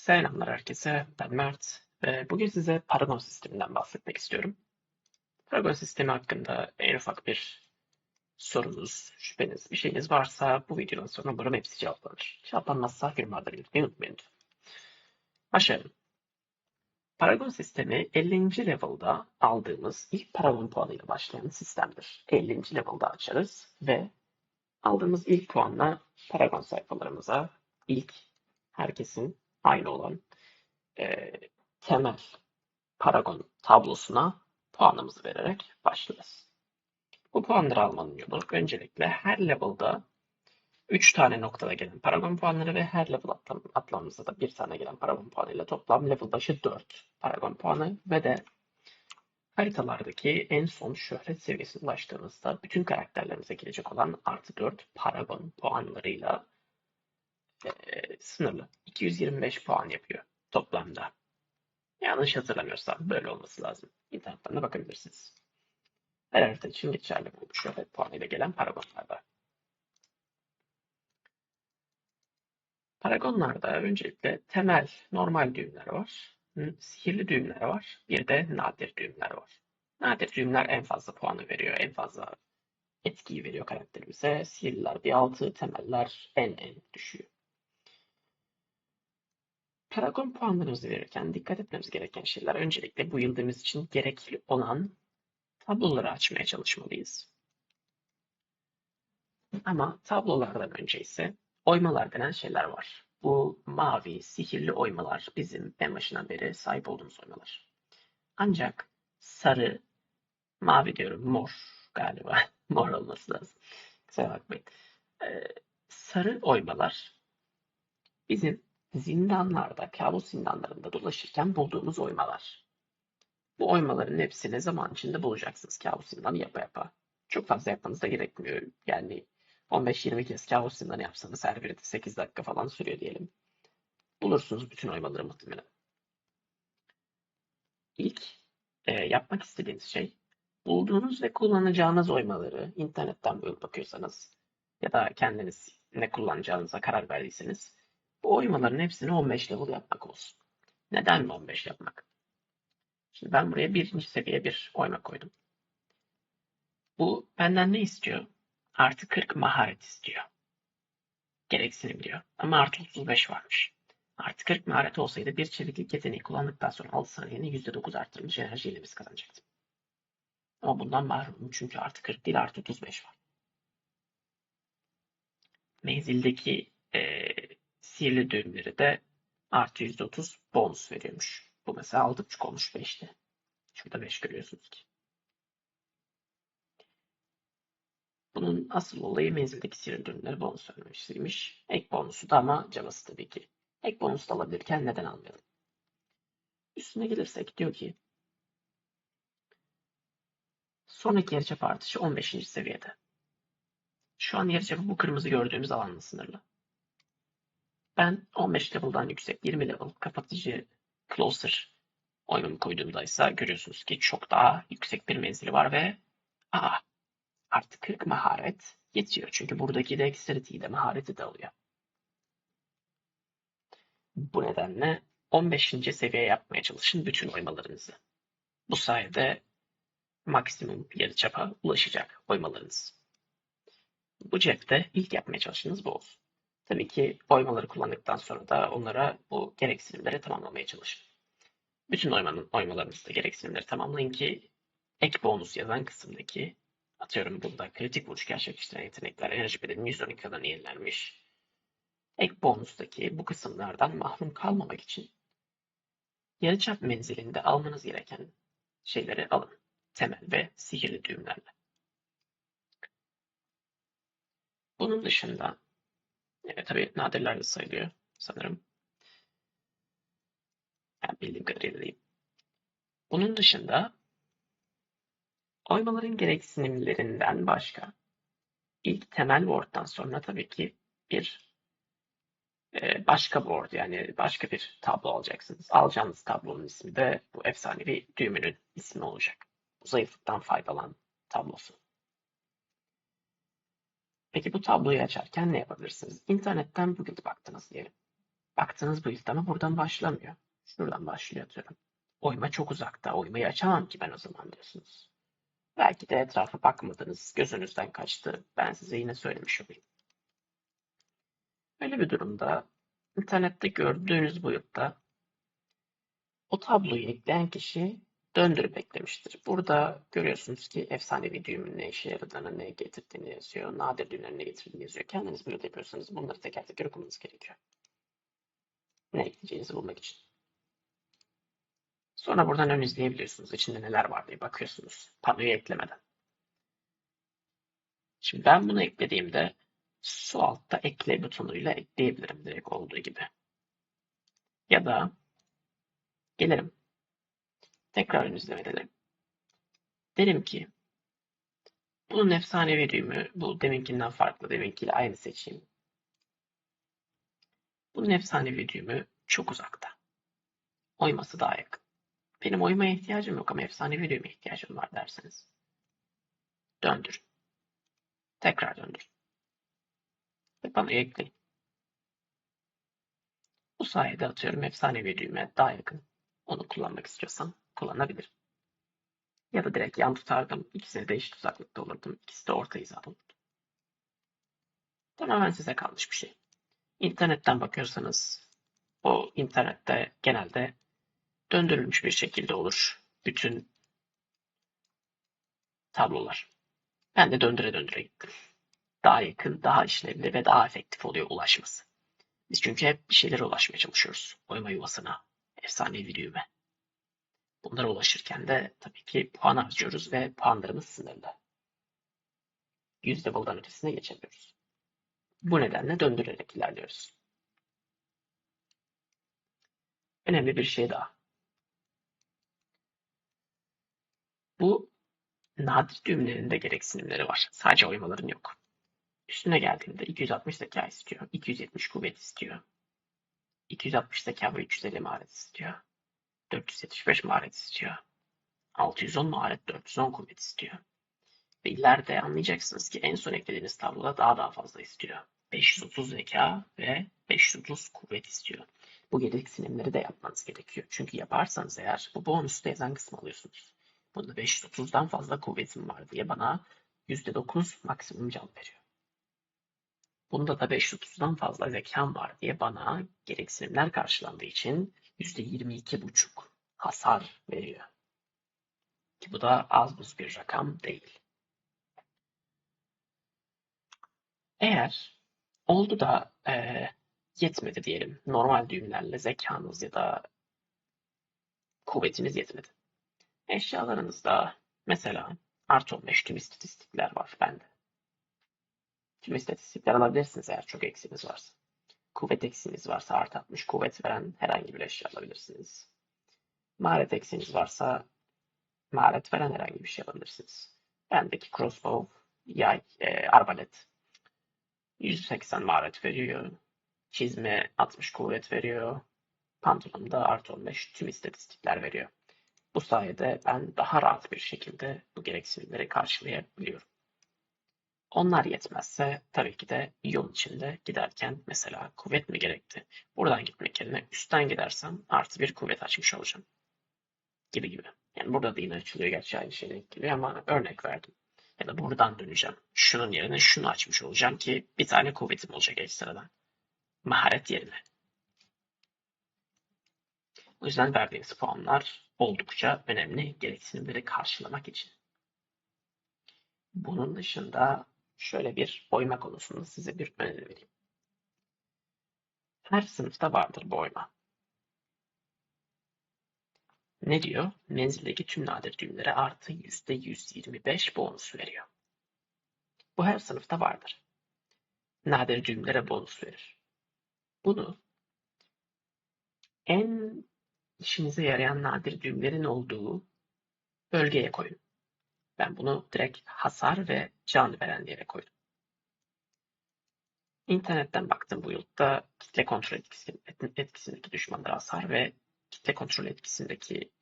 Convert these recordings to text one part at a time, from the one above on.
Selamlar herkese, ben Mert ve bugün size Paragon sisteminden bahsetmek istiyorum. Paragon sistemi hakkında en ufak bir sorunuz, şüpheniz, bir şeyiniz varsa bu videodan sonra umarım hepsi cevaplanır. Cevaplanmazsa yorumlarda belirtmeyi unutmayın. Başlayalım. Paragon sistemi 50. level'da aldığımız ilk Paragon puanıyla başlayan sistemdir. 50. level'da açarız ve aldığımız ilk puanla Paragon sayfalarımıza ilk herkesin aynı olan e, temel Paragon tablosuna puanımızı vererek başlarız. Bu puanları almanın yolu öncelikle her level'da 3 tane noktada gelen Paragon puanları ve her level atlam atlamamızda da bir tane gelen Paragon puanıyla toplam level başı 4 Paragon puanı ve de haritalardaki en son şöhret seviyesine ulaştığımızda bütün karakterlerimize gelecek olan artı 4 Paragon puanlarıyla sınırlı. 225 puan yapıyor toplamda. Yanlış hatırlamıyorsam böyle olması lazım. İnternetten de bakabilirsiniz. Her harita için geçerli bu şöhret puanıyla gelen paragonlarda. Paragonlarda öncelikle temel normal düğümler var. Sihirli düğümler var. Bir de nadir düğümler var. Nadir düğümler en fazla puanı veriyor. En fazla etkiyi veriyor karakterimize. Sihirliler bir altı, temeller en en düşüyor. Paragon puanlarımızı verirken dikkat etmemiz gereken şeyler öncelikle bu yıldığımız için gerekli olan tabloları açmaya çalışmalıyız. Ama tablolardan önce ise oymalar denen şeyler var. Bu mavi, sihirli oymalar bizim en başından beri sahip olduğumuz oymalar. Ancak sarı, mavi diyorum mor galiba. mor olması lazım. Kusura bakmayın. Ee, sarı oymalar bizim zindanlarda, kabus zindanlarında dolaşırken bulduğumuz oymalar. Bu oymaların hepsini zaman içinde bulacaksınız kabus zindanı yapa yapa. Çok fazla yapmanız da gerekmiyor. Yani 15-20 kez kabus zindanı yapsanız her biri de 8 dakika falan sürüyor diyelim. Bulursunuz bütün oymaları muhtemelen. İlk e, yapmak istediğiniz şey bulduğunuz ve kullanacağınız oymaları internetten bulup bakıyorsanız ya da kendiniz ne kullanacağınıza karar verdiyseniz bu oymaların hepsini 15 level yapmak olsun. Neden mi 15 yapmak? Şimdi ben buraya birinci seviye bir oyma koydum. Bu benden ne istiyor? Artı 40 maharet istiyor. Gereksinim diyor. Ama artı 35 varmış. Artı 40 maharet olsaydı bir çeviklik yeteneği kullandıktan sonra 6 saniyeni %9 arttırılmış enerjiyle biz kazanacaktım. Ama bundan mahrumum çünkü artı 40 değil artı 35 var. Menzildeki e, sihirli düğümleri de artı %30 bonus veriyormuş. Bu mesela 6.5 olmuş 5'te. Şurada 5 görüyorsunuz ki. Bunun asıl olayı menzildeki sihirli düğümleri bonus vermesiymiş. Ek bonusu da ama cabası tabii ki. Ek bonus da alabilirken neden almayalım? Üstüne gelirsek diyor ki sonraki yarıçap artışı 15. seviyede. Şu an yarıçapı bu kırmızı gördüğümüz alanla sınırlı. Ben 15 level'dan yüksek 20 level kapatıcı closer oynamı koyduğumda ise görüyorsunuz ki çok daha yüksek bir menzili var ve aa, artık 40 maharet yetiyor. Çünkü buradaki dexterity'yi de mahareti de alıyor. Bu nedenle 15. seviye yapmaya çalışın bütün oymalarınızı. Bu sayede maksimum yarıçapa ulaşacak oymalarınız. Bu cepte ilk yapmaya çalıştığınız bu olsun. Tabii ki oymaları kullandıktan sonra da onlara bu gereksinimleri tamamlamaya çalışın. Bütün oymanın, oymalarınızda gereksinimleri tamamlayın ki ek bonus yazan kısımdaki atıyorum burada kritik vuruş gerçekleştiren yetenekler enerji bedelinin 112 kadar yenilenmiş. Ek bonustaki bu kısımlardan mahrum kalmamak için yarıçap menzilinde almanız gereken şeyleri alın. Temel ve sihirli düğümlerle. Bunun dışında Evet, tabii nadirlerde sayılıyor sanırım. Yani bildiğim kadarıyla değil. Bunun dışında oymaların gereksinimlerinden başka ilk temel board'dan sonra tabii ki bir e, başka board yani başka bir tablo alacaksınız. Alacağınız tablonun ismi de bu efsanevi düğümünün ismi olacak. Bu zayıflıktan faydalan tablosu. Peki bu tabloyu açarken ne yapabilirsiniz? İnternetten Google baktınız diyelim. Baktığınız bu ama buradan başlamıyor. Şuradan başlıyor atıyorum. Oyma çok uzakta. Oymayı açamam ki ben o zaman diyorsunuz. Belki de etrafa bakmadınız. Gözünüzden kaçtı. Ben size yine söylemiş olayım. Öyle bir durumda internette gördüğünüz boyutta o tabloyu ekleyen kişi döndürüp eklemiştir. Burada görüyorsunuz ki efsanevi düğümün ne işe yaradığını, ne getirdiğini yazıyor. Nadir düğümlerin ne getirdiğini yazıyor. Kendiniz böyle yapıyorsanız bunları teker teker okumanız gerekiyor. Ne ekleyeceğinizi bulmak için. Sonra buradan ön izleyebiliyorsunuz. İçinde neler var diye bakıyorsunuz. Panoyu eklemeden. Şimdi ben bunu eklediğimde su altta ekle butonuyla ekleyebilirim direkt olduğu gibi. Ya da gelirim. Tekrar izleme edelim. Derim ki bunun efsanevi düğümü bu deminkinden farklı. Deminkiyle aynı seçeyim. Bunun efsanevi düğümü çok uzakta. Oyması daha yakın. Benim oymaya ihtiyacım yok ama efsanevi düğüme ihtiyacım var derseniz. Döndür. Tekrar döndür. Ve bana ekleyin. Bu sayede atıyorum efsanevi düğüme daha yakın. Onu kullanmak istiyorsam kullanabilirim. Ya da direkt yan tutardım. İkisini de eşit uzaklıkta olurdum. İkisi de orta hizada. Tamamen size kalmış bir şey. İnternetten bakıyorsanız o internette genelde döndürülmüş bir şekilde olur bütün tablolar. Ben de döndüre döndüre gittim. Daha yakın, daha işlevli ve daha efektif oluyor ulaşması. Biz çünkü hep bir şeylere ulaşmaya çalışıyoruz. Oyma yuvasına, efsanevi düğüme. Bunlara ulaşırken de tabii ki puan harcıyoruz ve puanlarımız sınırlı. Yüz level'dan ötesine geçemiyoruz. Bu nedenle döndürerek ilerliyoruz. Önemli bir şey daha. Bu nadir düğümlerinde gereksinimleri var. Sadece oymaların yok. Üstüne geldiğimde 260 zeka istiyor. 270 kuvvet istiyor. 260 zeka ve 350 maharet istiyor. 475 maharet istiyor. 610 maharet 410 kuvvet istiyor. Ve ileride anlayacaksınız ki en son eklediğiniz tabloda daha daha fazla istiyor. 530 zeka ve 530 kuvvet istiyor. Bu gereksinimleri de yapmanız gerekiyor. Çünkü yaparsanız eğer bu bonusu yazan kısmı alıyorsunuz. Bunda 530'dan fazla kuvvetim var diye bana %9 maksimum can veriyor. Bunda da 530'dan fazla zekam var diye bana gereksinimler karşılandığı için %22,5 hasar veriyor. Ki bu da az buz bir rakam değil. Eğer oldu da e, yetmedi diyelim. Normal düğümlerle zekanız ya da kuvvetiniz yetmedi. Eşyalarınızda mesela artı 15 tüm istatistikler var bende. Tüm istatistikler alabilirsiniz eğer çok eksiniz varsa. Kuvvet eksiniz varsa artı 60 kuvvet veren herhangi bir eşya alabilirsiniz. Maharet eksiniz varsa maharet veren herhangi bir şey alabilirsiniz. Bendeki crossbow, yay, e, arbalet 180 maharet veriyor. Çizme 60 kuvvet veriyor. Pantolonda artı 15 tüm istatistikler veriyor. Bu sayede ben daha rahat bir şekilde bu gereksinimleri karşılayabiliyorum. Onlar yetmezse tabii ki de yol içinde giderken mesela kuvvet mi gerekti? Buradan gitmek yerine üstten gidersem artı bir kuvvet açmış olacağım. Gibi gibi. Yani burada da yine açılıyor gerçi aynı şey denk ama örnek verdim. Ya da buradan döneceğim. Şunun yerine şunu açmış olacağım ki bir tane kuvvetim olacak ekstradan. Maharet yerine. O yüzden verdiğiniz puanlar oldukça önemli gereksinimleri karşılamak için. Bunun dışında şöyle bir oyma konusunda size bir öneri vereyim. Her sınıfta vardır bu oyma. Ne diyor? Menzildeki tüm nadir düğümlere artı %125 bonus veriyor. Bu her sınıfta vardır. Nadir düğümlere bonus verir. Bunu en işinize yarayan nadir düğümlerin olduğu bölgeye koyun. Ben bunu direkt hasar ve can veren yere koydum. İnternetten baktım bu yılda kitle kontrol etkisindeki düşmanlara hasar ve kitle kontrol etkisindeki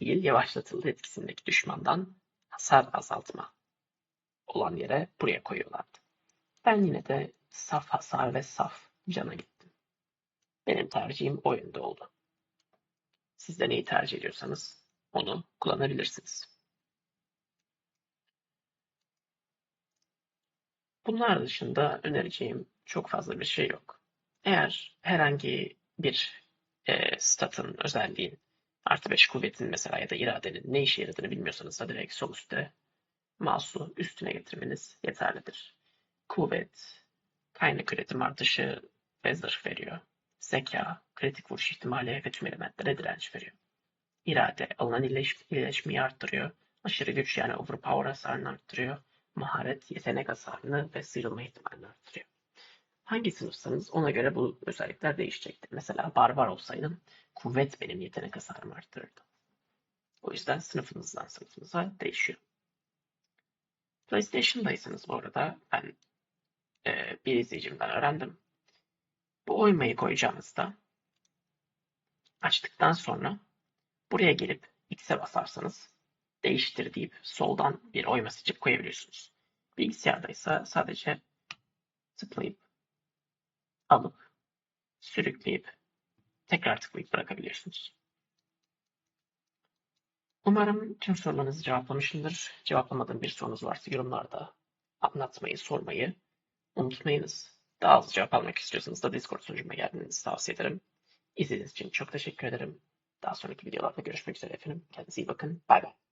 değil yavaşlatıldı etkisindeki düşmandan hasar azaltma olan yere buraya koyuyorlardı. Ben yine de saf hasar ve saf cana gittim. Benim tercihim o yönde oldu. Siz de neyi tercih ediyorsanız onu kullanabilirsiniz. Bunlar dışında önereceğim çok fazla bir şey yok. Eğer herhangi bir e, statın, özelliğin, artı 5 kuvvetin mesela ya da iradenin ne işe yaradığını bilmiyorsanız da direkt sol üstte mouse'u üstüne getirmeniz yeterlidir. Kuvvet, kaynak üretim artışı ve zırh veriyor. Zeka, kritik vuruş ihtimali ve tüm elementlere direnç veriyor. İrade, alınan iyileşmeyi arttırıyor. Aşırı güç yani overpower hasarını arttırıyor. Maharet, yetenek hasarını ve sıyrılma ihtimalini arttırıyor. Hangi sınıfsanız ona göre bu özellikler değişecektir. Mesela barbar olsaydım kuvvet benim yetenek hasarımı arttırırdı. O yüzden sınıfınızdan sınıfınıza değişiyor. PlayStation'daysanız bu arada ben e, bir izleyicimden öğrendim. Bu oymayı koyacağınızda açtıktan sonra buraya gelip X'e basarsanız değiştir deyip soldan bir oyma seçip koyabiliyorsunuz. Bilgisayardaysa sadece tıklayıp alıp sürükleyip tekrar tıklayıp bırakabiliyorsunuz. Umarım tüm sorularınızı cevaplamışımdır. Cevaplamadığım bir sorunuz varsa yorumlarda anlatmayı, sormayı unutmayınız. Daha hızlı cevap almak istiyorsanız da Discord sunucuma gelmenizi tavsiye ederim. İzlediğiniz için çok teşekkür ederim. Daha sonraki videolarda görüşmek üzere efendim. Kendinize iyi bakın. Bay bay.